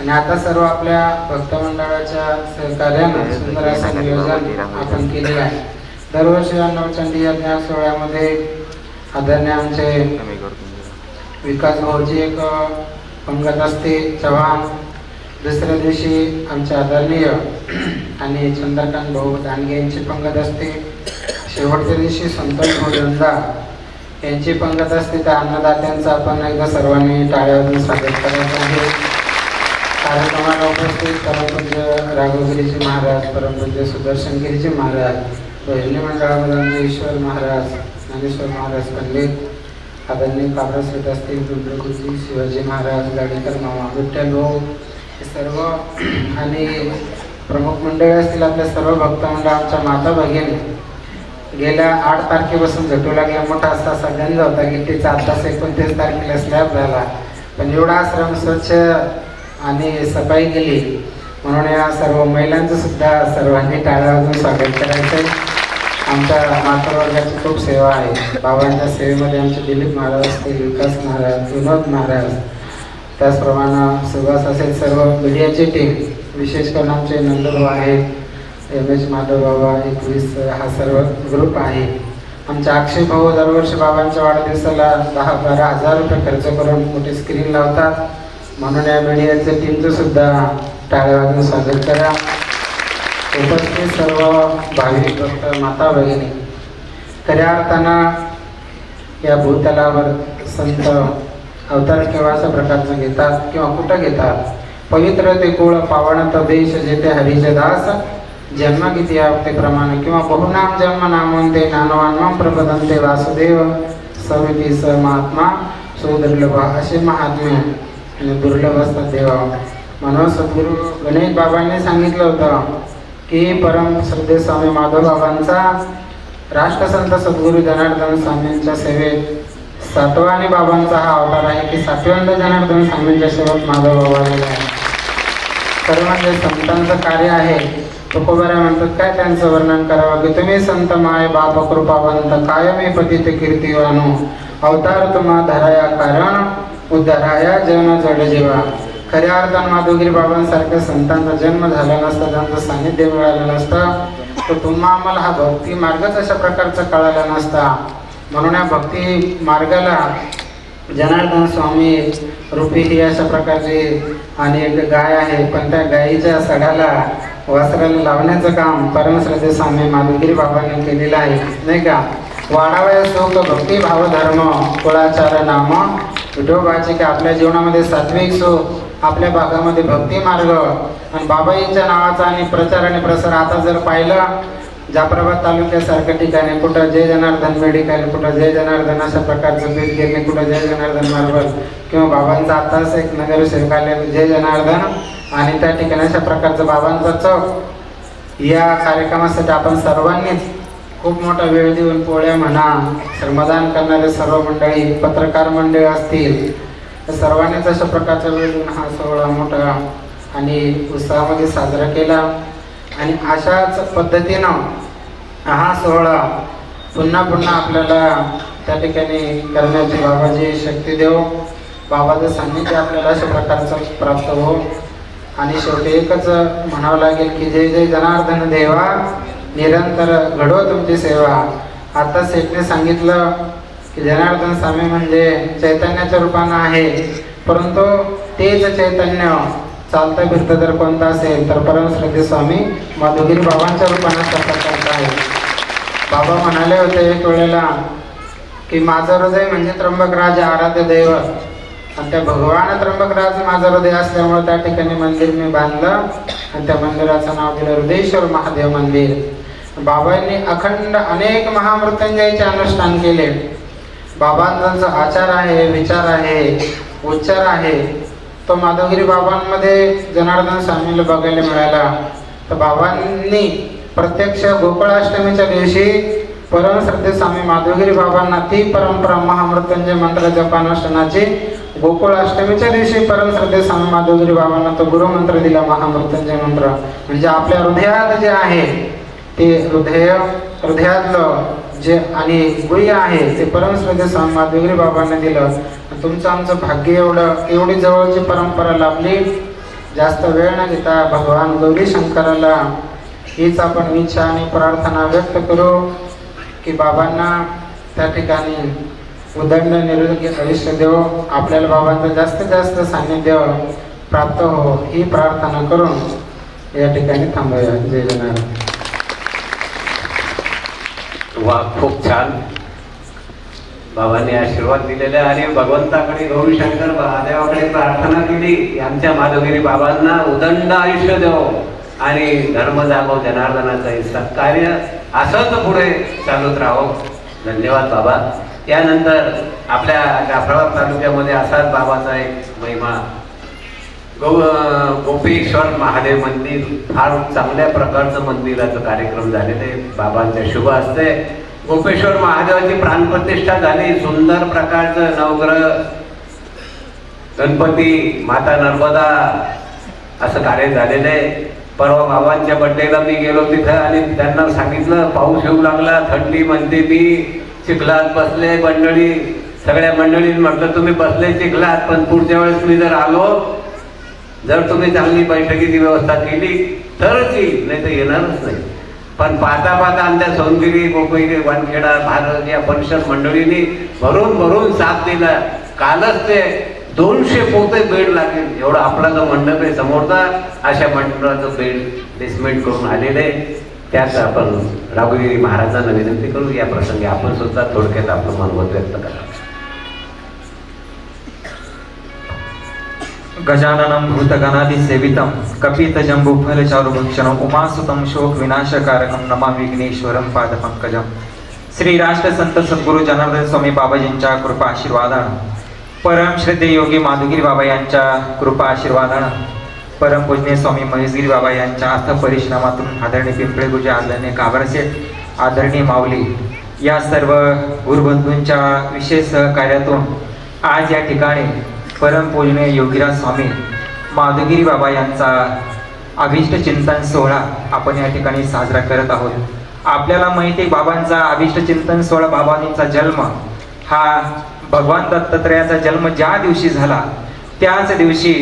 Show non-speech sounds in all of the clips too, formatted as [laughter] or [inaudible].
आणि आता सर्व आपल्या भक्त मंडळाच्या सहकार्यानं सुंदर असं नियोजन आपण केलेलं आहे. दरवर्षी या नवचंडी या ज्ञान सोहळ्यामध्ये आदरणीय आमचे विकास भाऊजी एक पंगत असते चव्हाण. दुसऱ्या दिवशी आमचे आदरणीय आणि चंद्रकांत भाऊ दांडगे यांची पंगत असते. शेवटच्या दिवशी संतोष भाऊ यांची पंगत असते. त्या अन्नदात्यांचं आपण एकदा सर्वांनी टाळ्यावरून स्वागत करायचं आहे. कार्यक्रमाला उपस्थित परमपूज्य राघवगिरीजी महाराज परमपूज्य सुदर्शनगिरीजी महाराज भजनी मंडळामध्ये ईश्वर महाराज ज्ञानेश्वर महाराज पंडित आदरणीय काबरस्वत असतील दुर्गुरुजी शिवाजी महाराज गाडीकर मामा विठ्ठल भाऊ हे सर्व [clears throat] आणि प्रमुख मंडळी असतील आपल्या सर्व भक्तमंडळ आमच्या माता भगिनी. गेल्या आठ तारखेपासून झटू लागला. मोठा असा सगळ्यांचा होता की ते चार तास एकोणतीस तारखेला स्लॅब झाला. पण एवढा आश्रम स्वच्छ आणि सफाई केली म्हणून या सर्व महिलांचं सुद्धा सर्वांनी टाळ्या वाजून स्वागत करायचं आमच्या मातृवर्गाची खूप सेवा आहे. बाबांच्या सेवेमध्ये आमचे दिलीप महाराज असतील विकास महाराज विनोद महाराज. त्याचप्रमाणे सुभाष असेल सर्व मीडियाची टीम विशेष करून आमचे नंदभाऊ आहेत एम एच माधव बाबा एकवीस हा सर्व ग्रुप आहे. आमच्या अक्षय भाऊ दरवर्षी बाबांच्या वाढदिवसाला दहा बारा हजार रुपये खर्च करून मोठी स्क्रीन लावतात. म्हणून या मीडियाचं टीमचं सुद्धा टाळ्या वाजून स्वागत करा. उपस्थित सर्व भाविक भक्त माता भगिनी खऱ्या अर्थानं या भूतलावर संत अवतार केव्हा अशा प्रकारचं घेतात किंवा कुठं घेतात? पवित्र ते कुळ पावन तो देश जेथे हरीचे दास जन्म किती आवते प्रमाण किंवा बहुनाम जन्म नामवंते प्रबदन ते वासुदेव समिती स महात्मा सुदुर्लभ असे महात्मे दुर्लभ असतात देवा. म्हणून सद्गुरू गणेश बाबांनी सांगितलं होतं की परम श्रद्धे स्वामी माधव बाबांचा राष्ट्रसंत सद्गुरू जनार्दन स्वामींच्या सेवेत सातवाने बाबांचा हा अवतार आहे की सातव्यांदा जनार्दन स्वामींच्या सेवेत माधव बाबा आलेला आहे खरं म्हणजे संतांचं कार्य आहे तुकोबारा म्हणतात काय त्यांचं वर्णन करावं? की तुम्ही संत माय बाप कृपावंत कायमी पतित कीर्ती अवतार तुम्हा धराया कारण उद्धाराया जन जड जेवा. खऱ्या अर्थानं माधुगिरी बाबांसारख्या संतांचा जन्म झाला नसता त्यांचं सानिध्य मिळालं नसतं तर तुम्हा आम्हाला हा भक्ती मार्गच अशा प्रकारचा कळाला नसता. म्हणून या भक्ती मार्गाला जनार्दन स्वामी रुपी ही अशा प्रकारची आणि एक गाय आहे पण त्या गायीच्या सडाला वस्त्राला लावण्याचं काम परमश्रद्धे स्वामी माधुगिरी बाबांनी केलेलं आहे नाही का? वाढावया सुख भक्ती भाव धर्म कुळाचार नाम विठोबाचे की आपल्या जीवनामध्ये सात्विक सुख आपल्या भागामध्ये भक्ती मार्ग आणि बाबाईंच्या नावाचा आणि प्रचार आणि प्रसार आता जर पाहिलं जाफराबाद तालुक्यासारख्या ठिकाणी कुठं जय जनार्दन मेडिकल कुठं जय जनार्दन अशा प्रकारचं पीठ घेणे कुठं जय जनार्दन मार्बल किंवा बाबांचा आताच एक नगरसेवक आले जय जनार्दन आणि त्या ठिकाणी अशा प्रकारचं बाबांचा चौक. या कार्यक्रमासाठी आपण सर्वांनीच खूप मोठा वेळ देऊन पोळ्या म्हणा श्रमदान करणारे सर्व मंडळी पत्रकार मंडळी असतील तर सर्वांनीच अशा प्रकारचा वेळ देऊन हा सोहळा मोठा आणि उत्साहामध्ये साजरा केला. आणि अशाच पद्धतीनं हा सोहळा पुन्हा पुन्हा आपल्याला त्या ठिकाणी करण्याची बाबाची शक्ती देव. बाबाचं सान्निध्य आपल्याला अशा प्रकारचं प्राप्त हो आणि शेवटी एकच म्हणावं लागेल की जय जय जनार्दन देवा. निरंतर घडवा तुमची सेवा. आता सेठने सांगितलं की जनार्दन स्वामी म्हणजे चैतन्याच्या रूपानं आहे. परंतु तेच चैतन्य चालतं फिरतं जर कोणतं असेल तर परमश्रद्धे स्वामी माधुगिरी बाबांच्या रूपानं प्रकट आहे. बाबा म्हणाले होते एक वेळेला की माझं हृदय म्हणजे त्र्यंबकराज आराध्य दैवत आणि त्या भगवान त्र्यंबकराज माझं हृदय असल्यामुळे त्या ठिकाणी मंदिर मी बांधलं. आणि त्या मंदिराचं नाव दिलं हृदयेश्वर महादेव मंदिर. बाबांनी अखंड अनेक महामृत्युंजयचे अनुष्ठान केले. बाबांचा आचार आहे विचार आहे उच्चार आहे. तो माधवगिरी बाबांमध्ये जनार्दन स्वामीला बघायला मिळाला. तर बाबांनी प्रत्यक्ष गोकुळाष्टमीच्या दिवशी परमश्रद्धे स्वामी माधवगिरी बाबांना ती परंपरा महामृत्युंजय मंत्र जपानुष्ठानाची गोकुळाष्टमीच्या दिवशी परमश्रद्धे स्वामी माधवगिरी बाबांना तो गुरुमंत्र दिला महामृत्युंजय मंत्र. म्हणजे आपल्या हृदयात जे आहे ते हृदय हृदयातलं जे आणि गुह्य आहे ते परमश्रद्धे स्वामी माधवगिरी बाबांना दिलं. तुमचं आमचं भाग्य एवढं एवढी जवळची परंपरा लाभली. जास्त वेळ न घेता भगवान गौरी शंकराला हीच आपण इच्छा आणि प्रार्थना व्यक्त करू की बाबांना त्या ठिकाणी उदंड निरोगी आयुष्य देव आपल्याला बाबांचं जास्तीत जास्त सान्निध्य प्राप्त हो ही प्रार्थना करून या ठिकाणी थांबूया. जय जनारायण वा खूप छान. बाबांनी आशीर्वाद दिलेले आणि भगवंताकडे गौरी शंकर महादेवाकडे प्रार्थना केली. आमच्या माधवगिरी बाबांना उदंड आयुष्य देव आणि धर्म जागो जनार्दनाचं सत्कार्य असंच पुढे चालूच राहो. धन्यवाद बाबा. यानंतर आपल्या जाफराबाद तालुक्यामध्ये असाच बाबाचा एक महिमा गौ गोपेश्वर महादेव मंदिर फार चांगल्या प्रकारचं मंदिराचं कार्यक्रम झालेले बाबांच्या शुभ असते गोपेश्वर महादेवाची प्राणप्रतिष्ठा झाली. सुंदर प्रकारचं नवग्रह गणपती माता नर्मदा असं कार्य झालेलं आहे. परवा बाबांच्या बड्डेला मी गेलो तिथं आणि त्यांना सांगितलं पाऊस येऊ लागला थंडी म्हणते मी चिखलात बसले मंडळी. सगळ्या मंडळींनी म्हटलं तुम्ही बसले चिखलात पण पुढच्या वेळेस मी जर आलो जर तुम्ही चांगली बैठकीची व्यवस्था केली तरच येईल नाही तर येणारच नाही. पण पाहता पाहता आमच्या सोनगिरी गोपैरे वानखेडा भारत या परिषद मंडळींनी भरून भरून साथ दिला. कालच ते दोनशे पोते बेड लागेल एवढा आपला जो मंडप आहे समोरचा. अशा मंडळाचं बेड प्लेसमेंट करून आलेले त्याच आपण राघुगिरी महाराजांना विनंती करू या प्रसंगी आपण सुद्धा थोडक्यात आपलं मनोमत व्यक्त करा गजाननं भूतगणादिसेवितं कपितजम्बुफलचारुभक्षणम् उमासुतं शोकविनाशकारकं नमामि विघ्नेश्वरं पादपंकजं श्री राष्ट्रसंत सद्गुरू जनार्दन स्वामी बाबाजींच्या कृपा आशीर्वादानं परम श्रद्धे योगी माधुगिरी बाबा यांच्या कृपा आशीर्वादानं परम पूजनीय स्वामी महेशगिरी बाबा यांच्या अर्थ परिश्रमातून आदरणीय पिंपळे गुजे आदरणीय काबरसेठ आदरणीय माऊली या सर्व गुरुबंधूंच्या विशेष सहकार्यातून आज या ठिकाणी परमपूजनीय योगीराज स्वामी माधुगिरी बाबा यांचा अभिष्ट चिंतन सोहळा आपण या ठिकाणी साजरा करत आहोत. आपल्याला माहिती आहे बाबांचा अभिष्ट चिंतन सोहळा बाबांचा जन्म. हा भगवान दत्तात्रयाचा जन्म ज्या दिवशी झाला त्याच दिवशी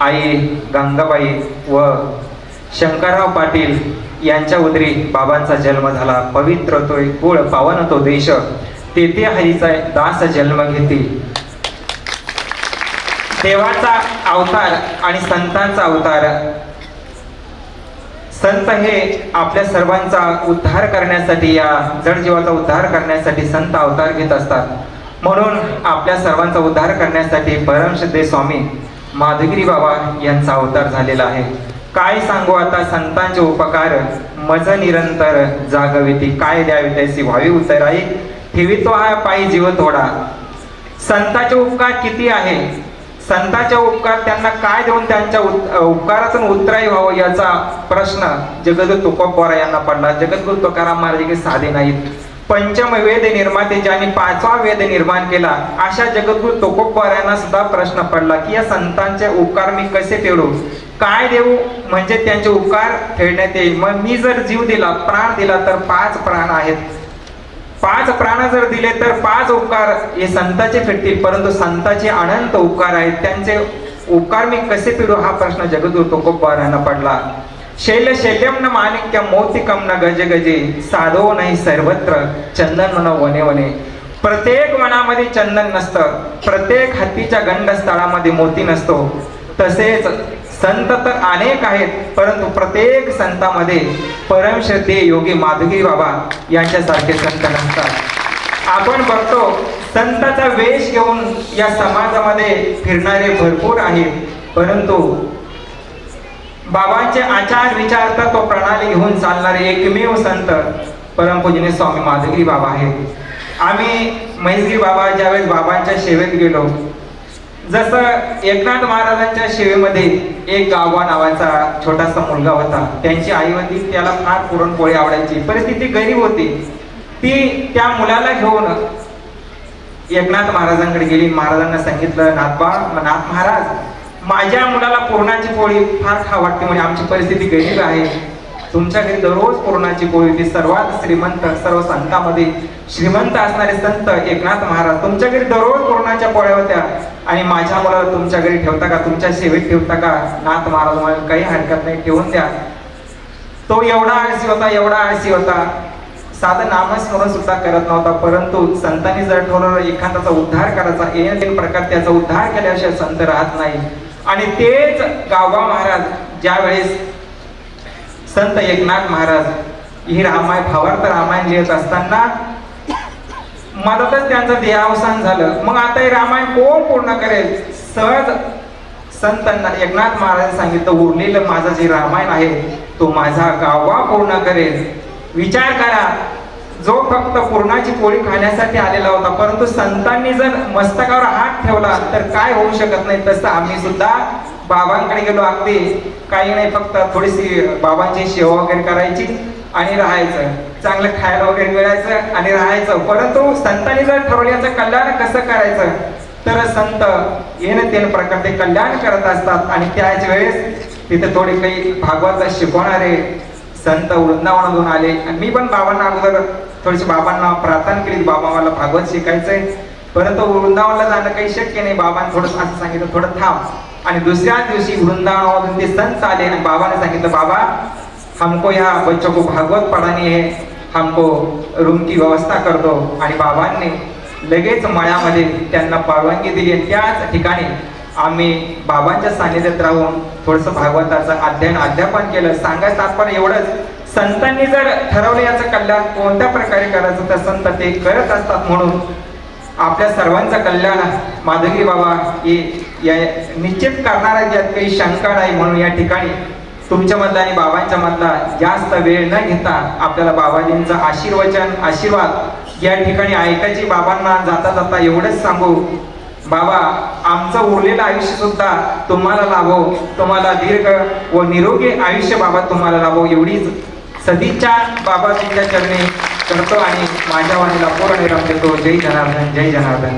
आई गंगाबाई व शंकरराव पाटील यांच्या उदरी बाबांचा जन्म झाला. पवित्र तो कुळ पावन तो देश तेथे हरीचा दास जन्म घेतील. देवाचा अवतार आणि संतांचा अवतार. संत हे आपल्या सर्वांचा उद्धार करण्यासाठी या जड जीवाचा उद्धार करण्यासाठी संत अवतार घेत असतात. म्हणून आपल्या सर्वांचा उद्धार करण्यासाठी परमश्रद्धे स्वामी माधुगिरी बाबा यांचा अवतार झालेला आहे. काय सांगू आता संतांचे उपकार? मज निरंतर जागविती. काय द्यावी त्याची व्हावी उतराई? ठेवितो हा पायी जीव थोडा. संतांचे उपकार किती आहे? संतांच्या उपकार त्यांना काय देऊन त्यांच्या उत- उपकारातून उत्तराई व्हावं याचा प्रश्न जगद्गुरु तुकोबोरा यांना पडला. जगद्गुरु तुकाराम महाराज की साधे नाहीत. पंचम वेद निर्माते ज्यांनी पाचवा वेद निर्माण केला. अशा जगद्गुरु तुकोबोरा यांना सुद्धा प्रश्न पडला की या संतांचे उपकार मी कसे फेडू? काय देऊ? म्हणजे त्यांचे उपकार फेडण्यात येईल. मग मी जर जीव दिला प्राण दिला तर पाच प्राण आहेत. पाच प्राण जर दिले तर पाच उपकार हे संताचे फिरतील परंतु संताचे अनंत उपकार आहेत. त्यांचे उपकार मी कसे फेडू हा प्रश्न जगदूर तुकोबा पडला. शैल शैल्यम न माणिक्य मोतिकम न गजे गजे साधो नाही सर्वत्र चंदन मन वने वने. प्रत्येक वनामध्ये चंदन नसतं प्रत्येक हत्तीच्या गंड स्थळामध्ये मोती नसतो. तसेच संत तर अनेक आहेत परंतु प्रत्येक संतामध्ये परमश्रद्धे योगी माधुगी बाबा यांच्यासारखे संत नसतात. आपण बघतो संताचा वेश घेऊन या समाजामध्ये फिरणारे भरपूर आहेत परंतु बाबांचे आचार विचार तत्व प्रणाली घेऊन चालणारे एकमेव संत परमपूजनीय स्वामी माधुगिरी बाबा आहेत. आम्ही महेशगिरी बाबा ज्यावेळेस बाबांच्या सेवेत गेलो जसं एकनाथ महाराजांच्या सेवेमध्ये एक गावा नावाचा छोटासा मुलगा होता. त्यांची आई होती. त्याला फार पुरणपोळी आवडायची. परिस्थिती गरीब होती. ती त्या मुलाला घेऊन एकनाथ महाराजांकडे गेली. महाराजांना सांगितलं नाथबा नाथ महाराज माझ्या मुलाला पुरणाची पोळी फार खा वाटते म्हणजे आमची परिस्थिती गरीब आहे. तुमच्या घरी दररोज पूर्णाची पोळी होती. सर्वात श्रीमंत सर्व संतांमध्ये श्रीमंत असणारे संत एकनाथ महाराज तुमच्या घरी दररोज पूर्णाच्या पोळ्या होत्या. आणि माझ्या मुलाला तुमच्या घरी ठेवता का? तुमच्या सेवेत ठेवता का? नाथ महाराज मला काही हरकत नाही. ठेवून द्या. तो एवढा आळसी होता एवढा आळसी होता. साधं नामस्मरण सुद्धा करत नव्हता. परंतु संतांनी जर ठरवलं एखाद्याचा उद्धार करायचा एक प्रकार त्याचा उद्धार केल्याशिवाय संत राहत नाही. आणि तेच गावबा महाराज ज्या वेळेस संत एकनाथ महाराज ही रामायण भावार्थ रामायण लिहित असताना मधातच त्यांचं देहावसान झालं. मग आता हे रामायण कोण पूर्ण करेल? सहज संतांना एकनाथ महाराज सांगितलं उरलेलं माझं जे रामायण आहे तो माझा गावा पूर्ण करेल. विचार करा जो फक्त पूर्णाची पोळी खाण्यासाठी आलेला होता परंतु संतांनी जर मस्तकावर हात ठेवला तर काय होऊ शकत नाही? तसं आम्ही सुद्धा बाबांकडे गेलो अगदी काही नाही फक्त थोडीशी बाबांची सेवा वगैरे करायची आणि राहायचं. चांगलं खायला वगैरे मिळायचं आणि राहायचं. परंतु संतांनी जर ठरवल्याचं कल्याण कसं करायचं? तर संत येणं तेन प्रकारचे कल्याण करत असतात आणि त्याच वेळेस तिथे थोडे काही भागवत शिकवणारे संत वृंदावनातून आले. आणि मी पण बाबांना अगोदर थोडीशी बाबांना प्रार्थना केली बाबा मला भागवत शिकायचंय. परंतु वृंदावनला जाणं काही शक्य नाही. बाबांनी थोडं असं सांगितलं थोडं थांब. आणि दुसऱ्या दिवशी वृंदावनामधून ते संत आले आणि बाबाने सांगितलं बाबा हमको या बच्चों को भागवत पढ़ानी है हमको रूमची व्यवस्था करतो आणि बाबांनी लगेच मळ्यामध्ये त्यांना परवानगी दिली आणि त्याच ठिकाणी आम्ही बाबांच्या सानिध्यात राहून थोडस भागवताचं अध्ययन अध्यापन केलं. सांगायचं तात्पर्य एवढंच संतांनी जर ठरवलं याचं कल्याण कोणत्या प्रकारे करायचं तर संत ते करत असतात म्हणून आपल्या सर्वांचं कल्याण. माधवी बाबा हे या निश्चित करणारा ज्यात काही शंका नाही म्हणून या ठिकाणी तुमच्या मधला आणि बाबांच्या मधला जास्त वेळ न घेता आपल्याला बाबाजींचं आशीर्वचन आशीर्वाद या ठिकाणी ऐकायची बाबांना जाता जाता एवढंच सांगू बाबा आमचं उरलेलं आयुष्य सुद्धा तुम्हाला लाभो तुम्हाला दीर्घ व निरोगी आयुष्य बाबा तुम्हाला लाभो. एवढीच सदिच्छा बाबाजींच्या चरणी करतो आणि माझ्या वाणीला पूर्ण निराम देतो. जय जनार्दन जय जनार्दन.